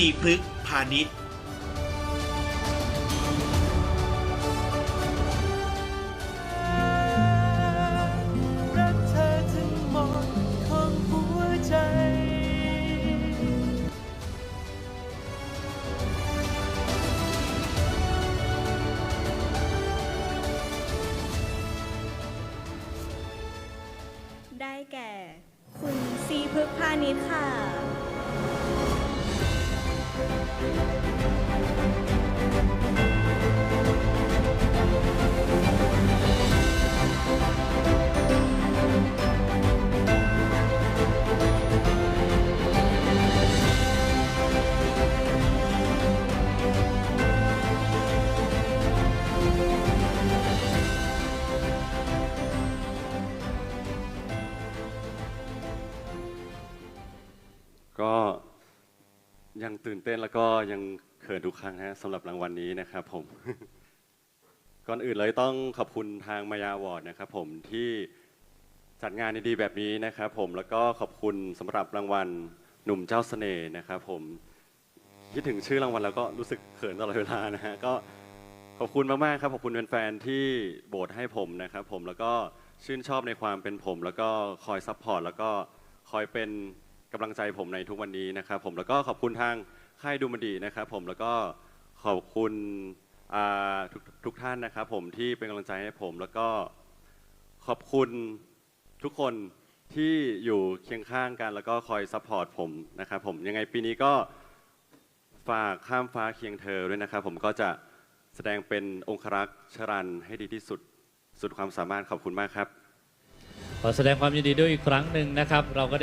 สีพฤกษ์พาณิชย์รักเธอทั้งหมดของหัวใจได้แก่ คุณซีพึกษ์พาณิชย์ค่ะ ก็ยังตื่นเต้นแล้วก็ยังเขินทุกครั้งฮะสำหรับรางวัลนี้นะครับผม ก่อนอื่นเลยต้องขอบคุณทางมายาวอร์ดนะครับผมที่จัดงานดีๆแบบนี้นะครับผมแล้วก็ขอบคุณสำหรับรางวัลหนุ่มเจ้าเสน่ห์นะครับผมคิดถึงชื่อรางวัลแล้วก็รู้สึกเขินตลอดเวลานะฮะก็ขอบคุณมากๆครับขอบคุณแฟนๆที่โบสให้ผมนะครับผมแล้วก็ชื่นชอบในความเป็นผม แล้วก็คอยซัพพอร์ตแล้วก็คอยเป็น กำลังใจผมในทุกวันนี้นะครับ ผมแล้วก็ขอบคุณทางค่ายดูมันดีนะครับ ผมแล้วก็ขอบคุณทุกทุกท่านนะครับ ผมที่เป็นกำลังใจให้ผม แล้วก็ขอบคุณทุกคนที่อยู่เคียงข้างกัน แล้วก็คอยซัพพอร์ตผมนะครับ ผมยังไงปีนี้ก็ฝากข้ามฟ้าเคียงเธอด้วยนะครับ ผมก็จะแสดงเป็นองครักษ์ชรันให้ดีที่สุดสุดความสามารถขอบคุณมากครับ ขอแสดงความยินดีด้วยอีกครั้งหนึ่งนะครับ เราก็ได้